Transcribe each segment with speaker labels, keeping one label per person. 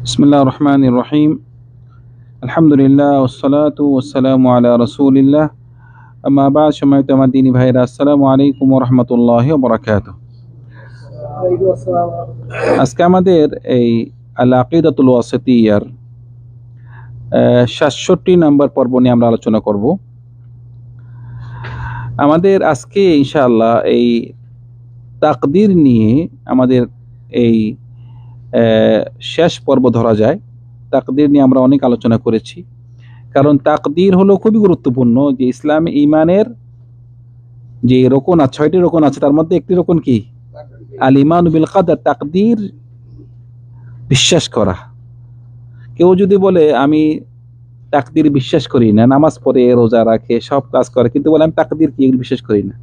Speaker 1: ইসমুল্লাহ রহমান রহিম আলহামদুলিল্লাহ ওসলাত ওসালাম আল্লাহ রসুলিল্লাহ আমাবা সময় তোমার দিনী ভাইরা আসসালামু আলাইকুম রহমতুল্লাহ বরাকাত আজকে আমাদের এই আল আকিদাতুল ওয়াসেতিয়ার সাতষট্টি নম্বর পর্ব নিয়ে আমরা আলোচনা করব। আমাদের আজকে, ইনশাআল্লাহ, এই তাকদির নিয়ে আমাদের এই শেষ পর্ব ধরা যায়। তাকদির নিয়ে আমরা অনেক আলোচনা করেছি। কারণ তাকদির হলো খুবই গুরুত্বপূর্ণ যে ইসলাম ইমানের যে রোকন আছে, ছয়টি রোকন আছে, তার মধ্যে একটি রোকন কি? আল ইমান বিল কাদার, তাকদির বিশ্বাস করা। কেউ যদি বলে, আমি তাকদির বিশ্বাস করি না, নামাজ পড়ে, রোজা রাখে, সব কাজ করে, কিন্তু বলে, আমি তাকদির কি বিশ্বাস করি না?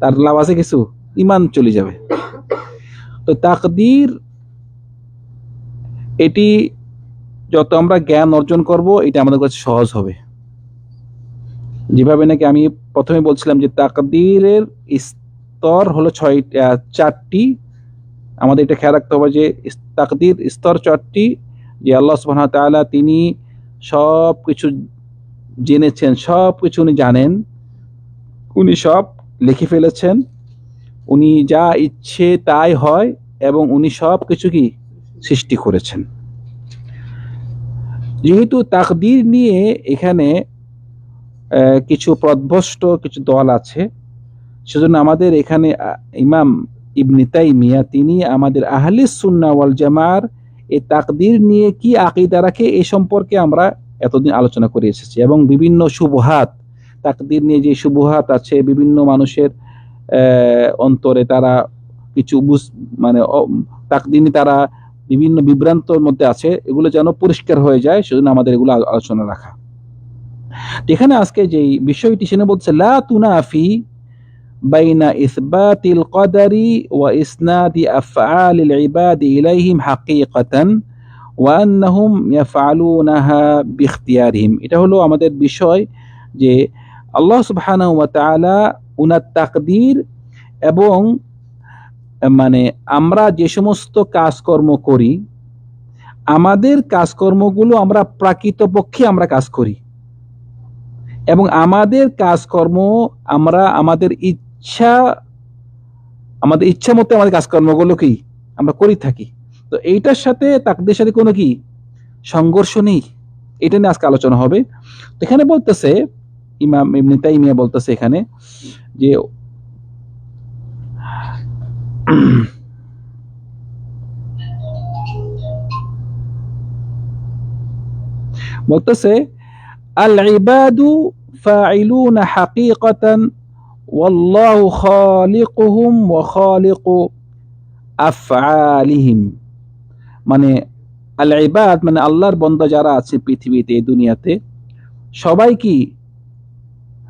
Speaker 1: তার লাভ আছে কিছু? ইমান চলে যাবে। তো তাকদির এটি যত আমরা জ্ঞান অর্জন করব, এটা আমাদের কাছে সহজ হবে। যেভাবে নাকি আমি প্রথমে বলছিলাম যে তাকদীরের স্তর হলো ছয় চারটি। আমাদের এটা খেয়াল রাখতে হবে যে তাকদীর স্তর চারটি, যে আল্লাহ সুবহানাহু ওয়া তাআলা তিনি সব কিছু জেনেছেন সব কিছু উনি জানেন, উনি সব লিখে ফেলেছেন। উনি যা ইচ্ছে তাই হয় এবং উনি সব কিছু কি? সৃষ্টি করেছেন। যেহেতু তাকদির নিয়ে এখানে কিছু প্রধ্বস্ত কিছু দল আছে, সেজন্য আমাদের এখানে ইমাম ইবনে তাইমিয়া, তিনি আমাদের আহলে সুন্নাহ ওয়াল জামার এই তাকদির নিয়ে কি আকীদা রাখে এই সম্পর্কে আমরা এতদিন আলোচনা করে এসেছি। এবং বিভিন্ন শুভহাত তাকদির নিয়ে যে শুভহাত আছে, বিভিন্ন মানুষের অন্তরে তারা কিছু মানে তাকদিনে তারা বিভিন্ন বিভ্রান্তর মধ্যে আছে, এগুলো যেন পরিষ্কার হয়ে যায়, সেজন্য আমাদের এগুলো আলোচনা রাখা। এখানে আজকে যে বিষয়টি, সেখানে বলছে, লা তুনাফি বাইনা ইসবাতিল কদারি ওয়া ইসনাদি আফআলিল ইবাদি ইলাইহিম হাকিকাতান ওয়া আন্নাহুম ইয়াফআলুনাহা বিইখতিয়ারিহিম। এটা হলো আমাদের বিষয় যে আল্লাহ সুবহানাহু ওয়া তাআলা উনার তাকদীর এবং মানে আমরা যে সমস্ত কাজকর্ম করি, আমাদের কাজকর্মগুলো আমরা প্রাকৃতপক্ষে আমরা কাজ করি। এবং আমাদের কাজকর্ম আমরা, আমাদের ইচ্ছা আমাদের ইচ্ছা মতো আমাদের কাজকর্মগুলো কি আমরা করি থাকি। তো এইটার সাথে তাকদের সাথে কোনো কি সংঘর্ষ নেই। এটা নিয়ে আজকে আলোচনা হবে। এখানে বলতেছে, ইমাম ইবনে তাইমিয়া বলতেছে এখানে যে বলতেছে আল ইবাদু ফাইলুনা হাকিকাতান খালিকুহুম ওয়া খালিকু আফআলিহিম মানে আল ইবাদ মানে আল্লাহর বন্দা যারা আছে পৃথিবীতে, এই দুনিয়াতে, সবাই কি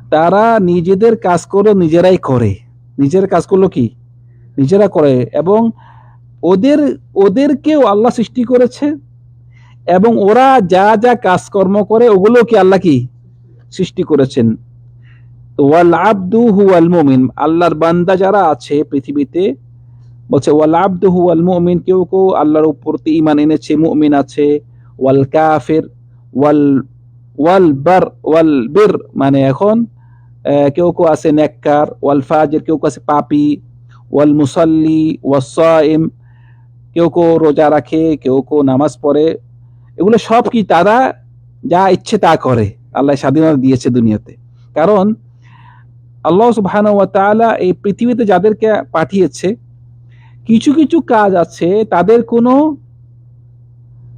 Speaker 1: তারা নিজেদের কাজ করে, নিজেরাই করে? নিজের কাজ করল কি? নিজেরা করে এবং ওদের, ওদেরকেও আল্লাহ সৃষ্টি করেছে এবং ওরা যা যা কাজকর্ম করে ওগুলো কি আল্লাহ কি? সৃষ্টি করেছেন। ওয়াল আব্দু হুয়াল মুমিন, আল্লাহর বান্দা যারা আছে পৃথিবীতে, বলছে ওয়াল আব্দু হুয়াল মুমিন, কেউ কেউ আল্লাহর উপর ঈমান এনেছে, মুমিন আছে। ওয়াল কাফির, ওয়াল ওয়াল বার, ওয়াল বির মানে এখন কেউ কেউ আছে নেককার, ওয়াল ফাজির, কেউ কেউ আছে পাপি ওয়াল মুসাল্লি ওয়াসাইম কেউ কেউ রোজা রাখে, কেউ কেউ নামাজ পড়ে। এগুলো সব কি তারা যা ইচ্ছে তা করে। আল্লাহ স্বাধীনতা দিয়েছে দুনিয়াতে। কারণ আল্লাহ সুবহানাহু ওয়া তাআলা এই পৃথিবীতে যাদেরকে পাঠিয়েছে, কিছু কিছু কাজ আছে, তাদের কোনো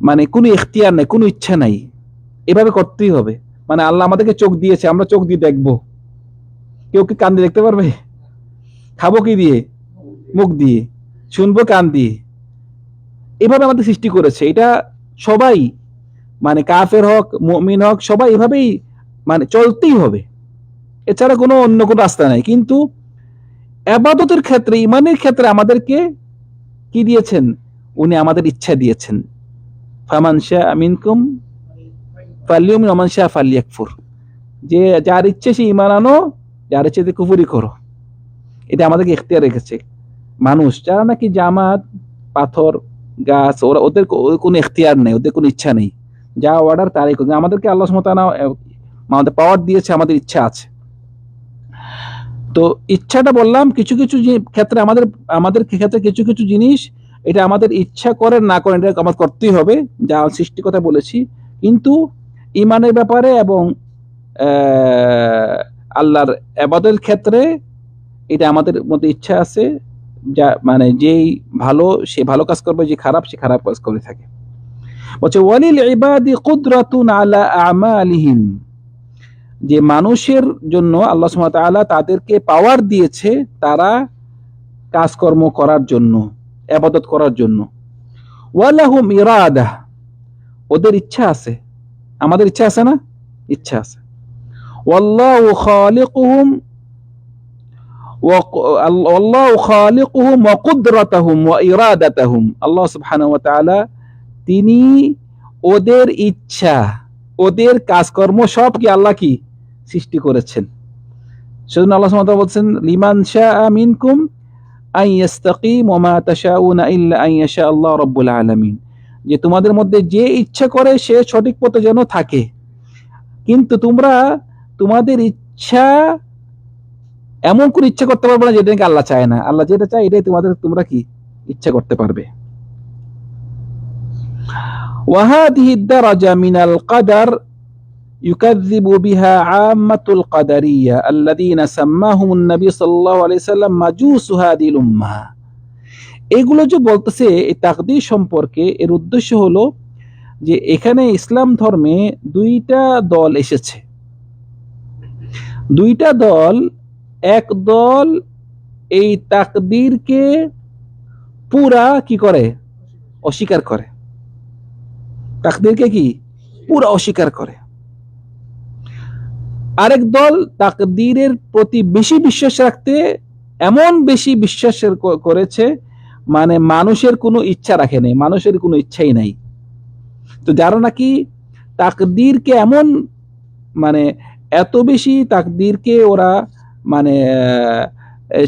Speaker 1: মানে কোনো ইখতিয়ার নেই, কোনো ইচ্ছা নাই। এভাবে করতেই হবে। মানে আল্লাহ আমাদেরকে চোখ দিয়েছে, আমরা চোখ দিয়ে দেখব। কেউ কি কান দিয়ে দেখতে পারবে? খাব কি দিয়ে? মুখ দিয়ে, শুনব কান দিয়ে। এভাবে আমাদের সৃষ্টি করেছে। এটা সবাই মানে কাফের হক, মমিন হক, সবাই এভাবেই মানে চলতেই হবে। এছাড়া কোনো অন্য কোনো রাস্তা নাই। কিন্তু আবাদতের ক্ষেত্রে, ইমানের ক্ষেত্রে আমাদেরকে কি দিয়েছেন? উনি আমাদের ইচ্ছা দিয়েছেন। ফামান শাহ মিনকুম ফালিউমিন রমান শাহ ফালিয়াকফুর যে যার ইচ্ছে সে ইমান আনো, যার ইচ্ছে কুফুরি করো। এটা আমাদেরকে ইখতিয়ার রেখেছে। মানুষ, যারা নাকি জামাত, পাথর, গাছ, ওরা ওদের কোনো এখতিয়ার নেই, ওদের কোনো ইচ্ছা নেই। যা অর্ডার তারাই করবে। আমাদেরকে আল্লাহ সুমতানা আমাদের পাওয়ার দিয়েছে, আমাদের ইচ্ছা আছে। তো ইচ্ছাটা বললাম, কিছু কিছু ক্ষেত্রে আমাদের আমাদের ক্ষেত্রে কিছু কিছু জিনিস, এটা আমাদের ইচ্ছা করেন না করেন এটা আমার করতেই হবে, যা সৃষ্টি কথা বলেছি। কিন্তু ইমানের ব্যাপারে এবং আল্লাহর আবাদের ক্ষেত্রে এটা আমাদের মধ্যে ইচ্ছা আছে। যা মানে যেই ভালো, সে ভালো কাজ করবে, যে খারাপ, সে খারাপ কাজ করে থাকে। বলছে, ওয়ালিল ইবাদি কুদরাতুন আলা আমালিহিম যে মানুষের জন্য আল্লাহ তাআলা তাদেরকে পাওয়ার দিয়েছে তারা কাজকর্ম করার জন্য, আবাদত করার জন্য। ওয়ালাহুম ইরাদা, ওদের ইচ্ছা আছে। আমাদের ইচ্ছা আছে না? ইচ্ছা আছে। ওয়াল্লাহু খালিকুহুম আল্লাহ তাআলা তিনি ওদের ইচ্ছা, ওদের কাজকর্ম সব কি আল্লাহ কি? সৃষ্টি করেছেন। সেজন্য আল্লাহ তাআলা বলছেন, লিমান শাআ মিনকুম আন ইয়াস্তাকিম ওয়া মা তাশাউনা ইল্লা আন ইয়াশা আল্লাহ রাব্বুল আলামিন। যে তোমাদের মধ্যে যে ইচ্ছা করে সে সঠিক পথে যেন থাকে। কিন্তু তোমরা তোমাদের ইচ্ছা এমন কোন ইচ্ছা করতে পারবে না যেটা নাকি আল্লাহ চায় না আল্লাহ যেটা চায় এটাই তোমাদের তোমরা কি ইচ্ছা করতে পারবে وهذه الدرجة من القدر يكذب بها عامة القدرية الذين سماهم النبي صلى الله عليه وسلم مجوس هذه الأمة এগুলো যে বলতেছে এই তাকদির সম্পর্কে এর উদ্দেশ্য হলো যে এখানে ইসলাম ধর্মে দুইটা দল এসেছে দুইটা দল এক দল এই তাকদীরকে পুরা কি করে? অস্বীকার করে। তাকদীরকে কি? পুরা অস্বীকার করে। আরেক দল তাকদীরের প্রতি বেশি বিশ্বাস রাখতে এমন বেশি বিশ্বাস করেছে মানে মানুষের কোনো ইচ্ছা রাখে নাই, মানুষের কোনো ইচ্ছাই নাই। তো যারা নাকি তাকদীরকে এমন মানে এত বেশি তাকদীরকে ওরা মানে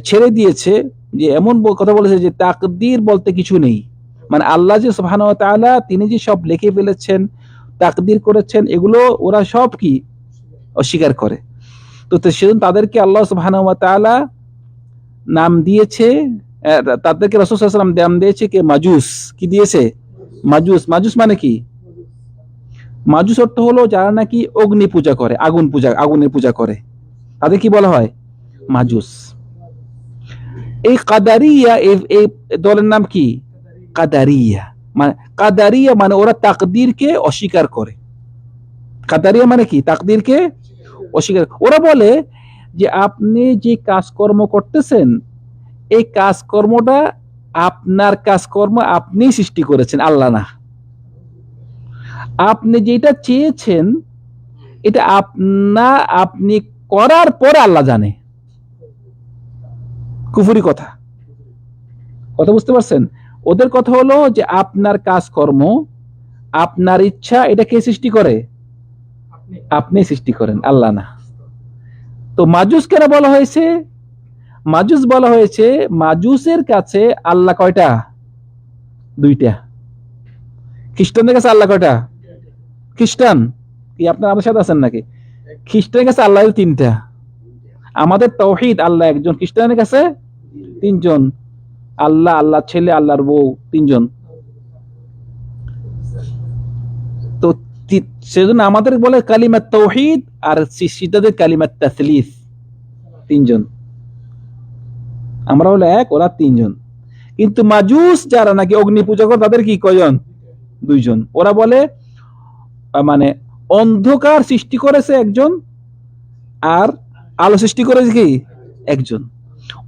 Speaker 1: ছেড়ে দিয়েছে যে এমন কথা বলেছে যে তাকদির বলতে কিছু নেই। মানে আল্লাহ যে তাআলা তিনি যে সব লিখে ফেলেছেন, তাকদির করেছেন, এগুলো ওরা সব কি? অস্বীকার করে। তো সেজন্য তাদেরকে আল্লাহ তাআলা নাম দিয়েছে তাদেরকে রাসূল সাল্লাল্লাহু আলাইহি নাম দিয়েছে কে? মাজুস। কি দিয়েছে? মাজুস। মাজুস মানে কি? মাজুস অর্থ হলো যারা নাকি অগ্নি পূজা করে, আগুন পূজা, আগুনের পূজা করে। তাদের কি বলা হয়? মাজুস। এই কাদারিয়া, এই- দলের নাম কি? কাদারিয়া। মানে কাদারিয়া মানে ওরা তাকদীরকে অস্বীকার করে। কাদারিয়া মানে কি? তাকদীরকে অস্বীকার ওরা বলে যে, আপনি যে কাজকর্ম করতেছেন, এই কাজকর্মটা আপনার কাজকর্ম আপনি সৃষ্টি করেছেন, আল্লাহ না। আপনি যেটা চেয়েছেন, এটা আপনা, আপনি করার পরে আল্লাহ জানে। কুফুরি কথা। কথা বুঝতে পারছেন? ওদের কথা হলো যে আপনার কাজকর্ম আপনার ইচ্ছা এটা কে সৃষ্টি করে? আপনি। সৃষ্টি করেন আল্লাহ না। তো মাজুস কেন বলা হয়েছে মাজুস বলা হয়েছে মাজুসের কাছে আল্লাহ কয়টা? দুইটা। খ্রিস্টানদের কাছে আল্লাহ কয়টা? খ্রিস্টান। কি আপনার আমার সাথে আছেন নাকি? খ্রিস্টানের কাছে আল্লাহ তিনটা। আমাদের তৌহিদ আল্লাহ একজন, খ্রিস্টানের কাছে তিনজন। আল্লাহ আল্লাহ ছেলে, আল্লাহর বউ, তিনজন। তো সেজন্য আমাদের বলে কালিমাত তৌহিদ আর সিদ্ধাদের কালিমাত তাসলিস, তিনজন। আমরা হলো এক, ওরা তিনজন। কিন্তু মাজুস যারা নাকি অগ্নি পূজা করে, তাদের কি কয়জন? দুইজন। ওরা বলে মানে অন্ধকার সৃষ্টি করেছে একজন আর আলো সৃষ্টি করেছে কি? একজন।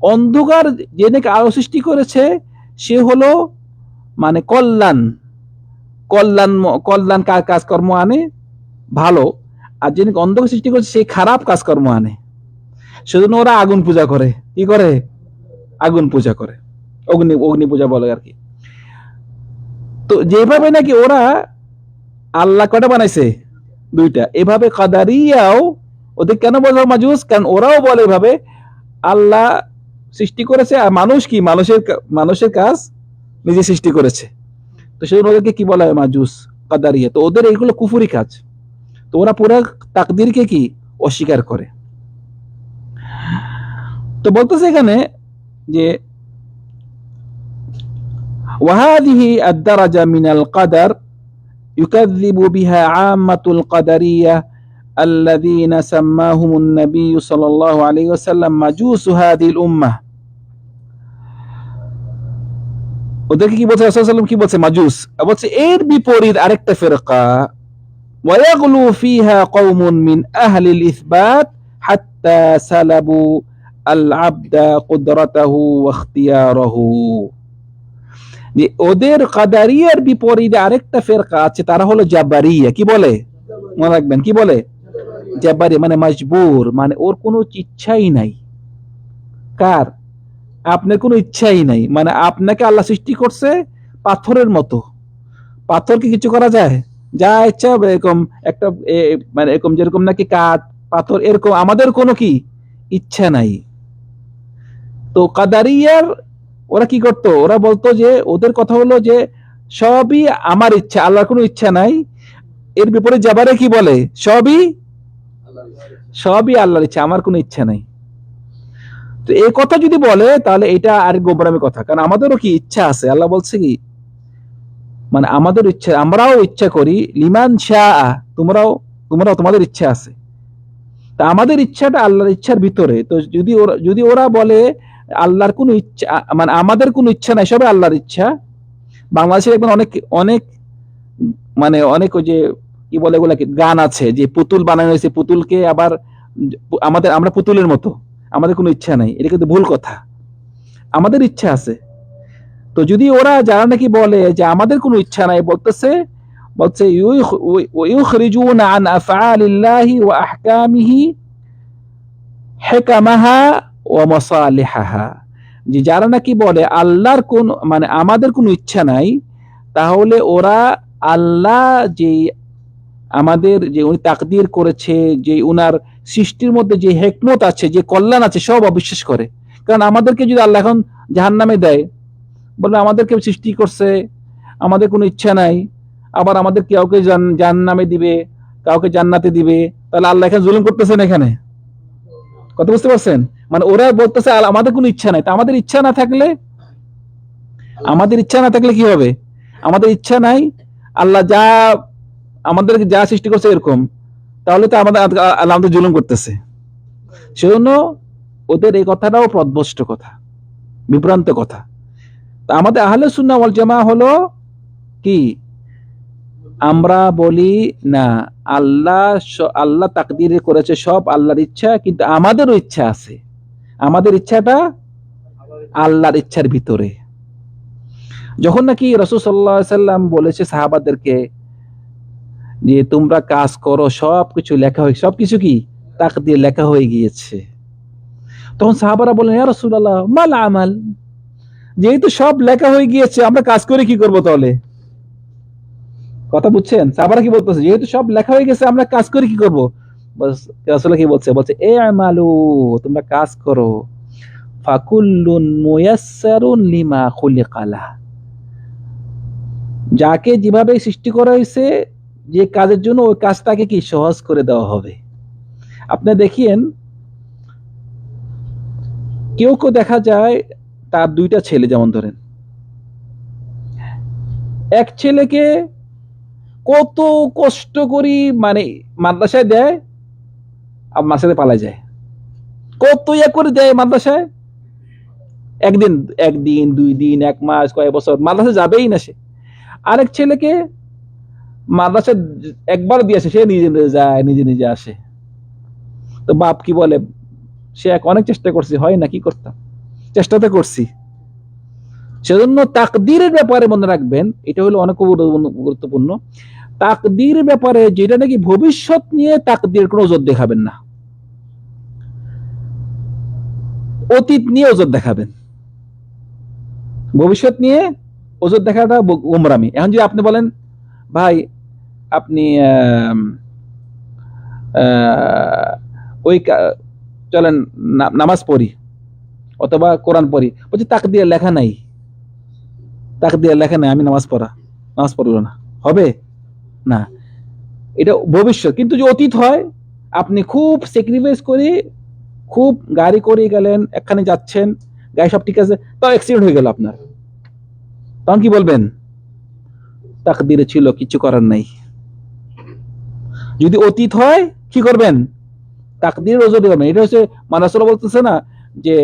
Speaker 1: অন্ধকার যে নাকি আলো সৃষ্টি করেছে, সে হলো মানে কল্যাণ। কল্যাণ কল্যাণ কাজকর্ম আনে, ভালো। আর যে অন্ধকার সৃষ্টি করেছে, সে খারাপ কাজকর্ম আনে। সেজন্য ওরা আগুন পূজা করে। কি করে? আগুন পূজা করে। অগ্নি অগ্নি পূজা বলে আর কি। তো যেভাবে নাকি ওরা আল্লাহ কটা বানাইছে? দুইটা। এভাবে কাদারিয়াও ওদের কেন বলে মাজুস? কারণ ওরাও বলে এভাবে, আল্লাহ সৃষ্টি করেছে আর মানুষ কি? মানুষের মানুষের কাজ নিজে সৃষ্টি করেছে। তো সেই ওদেরকে কি বলা হয় মাজুস? কাদারিয়ে। তো ওদের এইগুলো কুফুরি কাজ। তো ওরা পুরো তাকদিরকে কি? অস্বীকার করে। তো বলতেছে এখানে যে, ওয়াহাদিহি আদারাজা মিনাল কাদার, ইউকাযিবু বিহা আমাতুল কাদারিয়া الذين سماهم النبي صلى الله عليه وسلم مجوس هذه الأمة ওদেরকে কি বলছে রাসূলুল্লাহ কি বলছে মাজুস বলছে এর বিপরীত আরেকটা ফিরকা ويغلو فيها قوم من أهل الإثبات حتى سلبوا العبد قدرته واختياره যে ওদের কাদারিয়ার বিপরীতে আরেকটা ফেরকা আছে তারা হলো জাবারিয়া কি বলে মনে রাখবেন কি বলে জাবারি মানে মজবুর মানে ওর কোনো ইচ্ছাই নাই। কার? আপনার কোনো ইচ্ছাই নাই। মানে আপনাকে আল্লাহ সৃষ্টি করছে পাথরের মতো। পাথরকে কিছু করা যায়? যা ইচ্ছা, এরকম একটা মানে এরকম যেরকম নাকি কাঠ, পাথর, এরকম আমাদের কোনো কি ইচ্ছা নাই। তো কাদারিয়ার ওরা কি করতো? ওরা বলতো যে, ওদের কথা হলো যে, সবই আমার ইচ্ছা, আল্লাহর কোনো ইচ্ছা নাই। এর বিপরীত যাবারে কি বলে? সবই সবই আল্লাহর ইচ্ছা আমার কোনো ইচ্ছা নাই। তো এই কথা যদি বলে, তাহলে এটা আর গোবরামি কথা। কারণ আমাদেরও কি ইচ্ছা আছে? আল্লাহ বলছে কি মানে আমাদের ইচ্ছা, আমরাও ইচ্ছা করি, লিমান শাহ তোমরাও তোমরাও তোমাদের ইচ্ছা আছে। তা আমাদের ইচ্ছাটা আল্লাহর ইচ্ছার ভিতরে। তো যদি ওরা যদি ওরা বলে আল্লাহর কোনো ইচ্ছা মানে আমাদের কোনো ইচ্ছা নাই সবে আল্লাহর ইচ্ছা। বাংলাদেশে এখন অনেক অনেক মানে অনেক ওই যে কি বলে এগুলা কি গান আছে, যে পুতুল বানানো হয়েছে, পুতুলকে আবার আমাদের, আমরা পুতুলের মতো। আমাদের কোনো ইচ্ছা নাই, এটা কিন্তু ভুল কথা। আমাদের ইচ্ছা আছে। তো যদি ওরা যারা নাকি বলে যে আমাদের কোনো ইচ্ছা নাই, বলতেছে, বলছে যে যারা নাকি বলে আল্লাহর কোন মানে আমাদের কোনো ইচ্ছা নাই, তাহলে ওরা আল্লাহ যে আমাদের যে উনি তাকদির করেছে, যে উনার সৃষ্টির মধ্যে যে হেকমত আছে, যে কল্যাণ আছে, সব অবিশ্বাস করে। কারণ আমাদেরকে যদি আল্লাহ এখন জাহান নামে দেয়, বলবে আমাদেরকে সৃষ্টি করছে, আমাদের কোনো ইচ্ছা নাই, আবার আমাদের কাউকে জাহান নামে দিবে, কাউকে জান্নাতে দিবে, তাহলে আল্লাহ এখানে জুলুম করতেছেন এখানে? কথা বুঝতে পারছেন? মানে ওরা বলতেছে আমাদের কোনো ইচ্ছা নাই। তা আমাদের ইচ্ছা না থাকলে, আমাদের ইচ্ছা না থাকলে কি হবে? আমাদের ইচ্ছা নাই, আল্লাহ যা আমাদেরকে যা সৃষ্টি করছে এরকম, তাহলে তো আমাদের আমাদের জুলুম করতেছে। সেজন্য ওদের এই কথাটাও প্রদবষ্ট কথা, বিভ্রান্ত কথা। আমাদের আহলে সুন্নাহ ওয়াল জামা হলো কি? আমরা বলি, না, আল্লাহ আল্লাহ তাকদিরে করেছে সব আল্লাহর ইচ্ছা, কিন্তু আমাদেরও ইচ্ছা আছে। আমাদের ইচ্ছাটা আল্লাহর ইচ্ছার ভিতরে। যখন নাকি রসুল সাল্লাহ সাল্লাম বলেছে সাহাবাদেরকে যে তোমরা কাজ করো, সব কিছু লেখা হয়ে, সব কিছু কি? তাকদির লেখা হয়ে গিয়েছে। তখন সাহাবারা বলেন ইয়া রাসূলুল্লাহ, মাল আমাল? যেহেতু সব লেখা হয়ে গিয়েছে, আমরা কাজ করে কি করব তাহলে? কথা বুঝছেন? সাহাবারা কি বলতেছে? যেহেতু সব লেখা হয়ে গেছে, আমরা কাজ করে কি করব? কি বলছে? বলছে, এ আমালু, তোমরা কাজ করো। ফাকুল্লুন মুয়াসসারুন লিমা খুলিকালা যাকে যেভাবে সৃষ্টি করা হয়েছে যে কাজের জন্য ওই কাজটাকে কি সহজ করে দেওয়া হবে? আপনি দেখিয়েন কেউ কেউ দেখা যায় তার দুইটা ছেলে, যেমন ধরেন। এক ছেলেকে কত কষ্ট করি মানে মাদ্রাসায় দেয়, আর মাসাতে পালা যায়। কত ইয়া করে দেয় মাদ্রাসায়? একদিন একদিন, দুই দিন, এক মাস, কয়েক বছর। মাদ্রাসা যাবেই না সে। আরেক ছেলেকে মাদ্রাসা একবার দিয়েছে, সে নিজে নিজে যায়, নিজে নিজে আসে। তো বাপ কি বলে, সে এক অনেক চেষ্টা করছি, হয় না, কি করতাম? চেষ্টাতে করছি। সেজন্য তাকদীরের ব্যাপারে মনে রাখবেন, এটা হলো অনেক গুরুত্বপূর্ণ- তাকদীরের ব্যাপারে যেটা নাকি ভবিষ্যৎ নিয়ে তাকদীর কোনো ওজোর দেখাবেন না। অতীত নিয়ে ওজোর দেখাবেন। ভবিষ্যৎ নিয়ে ওজোর দেখাটা গোমরামি এখন যদি আপনি বলেন ভাই, আপনি ওই চলেন নামাজ পড়ি, অথবা কোরআন পড়ি। বলছি, তাক দিয়ে লেখা নাই। তাক দিয়ে লেখা নাই, আমি নামাজ পড়া, নামাজ পড়ল না। হবে? না। এটা ভবিষ্যৎ। কিন্তু যে অতীত হয়, আপনি খুব স্যাক্রিফাইস করে, খুব গাড়ি করে গেলেন এখানে যাচ্ছেন, গাড়ি সব ঠিক আছে, তাও অ্যাক্সিডেন্ট হয়ে গেল আপনার। তখন কি বলবেন? তাকদিরে ছিল, কিছু করার নাই। যদি অতীত হয়, কি করবেন? তাকদির রজরি করবেন এটা হচ্ছে মানাসরা বলতেছে না যে,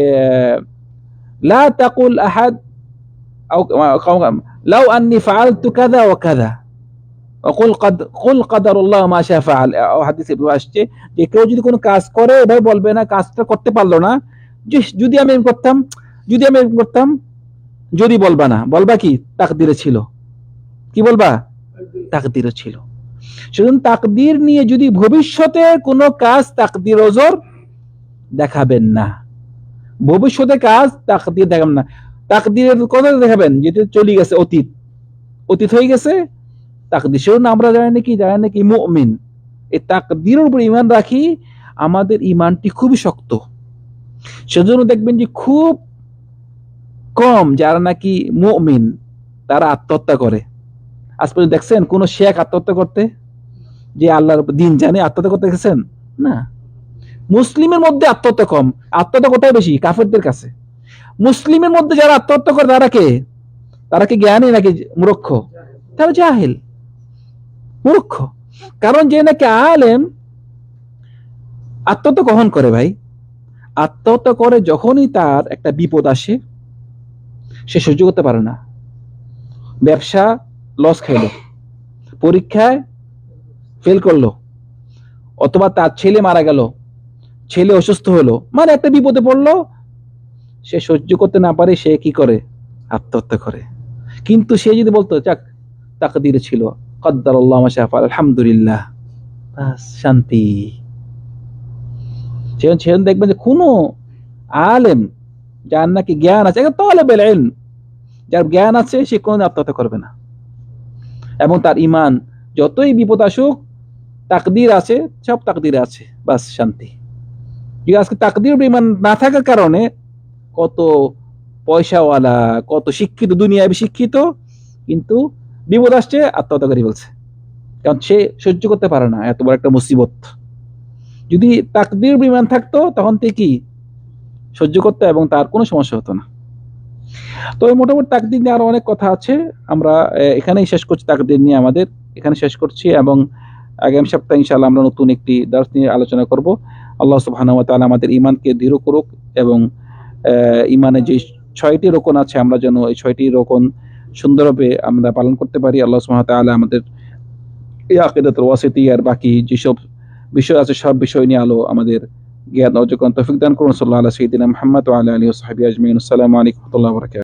Speaker 1: লা তাকুল আহাদ লাউ আন্নি ফাআলতু কাযা ওয়া কাযা। কুল কাদ, কুল কাদার উল্লাহ মা শাআ ফাআল। হাদিসে আসছে যে, কেউ যদি কোনো কাজ করে, এভাবে বলবে না, কাজটা করতে পারল না। যদি আমি করতাম, যদি আমি করতাম, যদি বলবা না, বলবা কি? তাকদিরে ছিল। কি বলবা? তাকদিরে ছিল। সেজন্য তাকদির নিয়ে যদি ভবিষ্যতে কোনো কাজ তাকদির ওজোর দেখাবেন না। ভবিষ্যতে কাজ তাকদির দেখাবেন না। তাকদিরের কথা দেখাবেন, যেটা চলে গেছে, অতীত। অতীত হয়ে গেছে, তাকদির। সেজন্য আমরা জানি নাকি জানি নাকি মুমিন। এই তাকদিরের উপর ইমান রাখি, আমাদের ইমানটি খুবই শক্ত। সেজন্য দেখবেন যে খুব কম যারা নাকি মুমিন, তারা আত্মহত্যা করে। আজ পর্যন্ত দেখছেন কোন শেখ আত্মহত্যা করতে? যে আল্লাহর দিন জানে আত্মহত্যা করতে গেছেন না। মুসলিমের মধ্যে আত্মহত্যা কম। আত্মহত্যা কোথায় বেশি? কাফেরদের কাছে। মুসলিমের মধ্যে যারা আত্মহত্যা করে, তারা কে? তারা কি জ্ঞানী নাকি মূর্খ? তারা জাহিল। মূর্খ। কারণ যে নাকি আলেম, আত্মহত্যা কখন করে ভাই? আত্মহত্যা করে যখনই তার একটা বিপদ আসে, সে সহ্য করতে পারে না। ব্যবসা লস খাইলো পরীক্ষায় ফেল করল। অথবা তার ছেলে মারা গেল। ছেলে অসুস্থ হলো। মানে একটা বিপদে পড়ল। সে সহ্য করতে না পারে, সে কি করে? আত্মহত্যা করে। কিন্তু সে যদি বলতো যাক তাকদিরে ছিল। কদ্দার আলহামদুলিল্লাহ। শান্তি। সেখানে সেখানে দেখবেন যে কোনো আলেম, যার নাকি জ্ঞান আছে তলেব ইলম, যার জ্ঞান আছে, সে কোনো আত্মহত্যা করবে না। এবং তার ইমান যতই বিপদ আসুক, তাকদির আছে, সব তাকদির আছে। বাস, শান্তি। আজকে তাকদির ইমান না থাকার কারণে কত পয়সাওয়ালা, কত শিক্ষিত দুনিয়ায় শিক্ষিত, কিন্তু বিপদ আসছে, আত্মহত্যা করে বলছে কারণ সে সহ্য করতে পারে না, এত বড় একটা মুসিবত। যদি তাকদির বিমান থাকতো, তখন থেকে কি সহ্য করতো এবং তার কোনো সমস্যা হতো না। তো মোটামুটি তাকদির নিয়ে আরও অনেক কথা আছে। আমরা এখানেই শেষ করছি তাকদির নিয়ে আমাদের। এখানে শেষ করছি এবং আগামী সপ্তাহে ইনশাআল্লাহ আমরা নতুন একটি দার্স নিয়ে আলোচনা করব। আল্লাহ সুবহানাহু ওয়া তাআলা আমাদের ঈমানকে দৃঢ় করুক এবং ঈমানের যে ছয়টি রোকন আছে, আমরা যেন এই ছয়টি রোকন সুন্দরভাবে আমরা পালন করতে পারি। আল্লাহ তাআলা আমাদের এই আকিদাতুল ওয়াসিতিয়ার বাকি যেসব বিষয় আছে, সব বিষয় নিয়ে আলো আমাদের জ্ঞান অর্জন করার তৌফিক দান করুন সাল্লাল্লাহু আলা সাইয়্যিদিনা মুহাম্মদ ওয়া আলা আলিহি ওয়া সাহবিহি আজমাইন আসসালামু আলাইকুম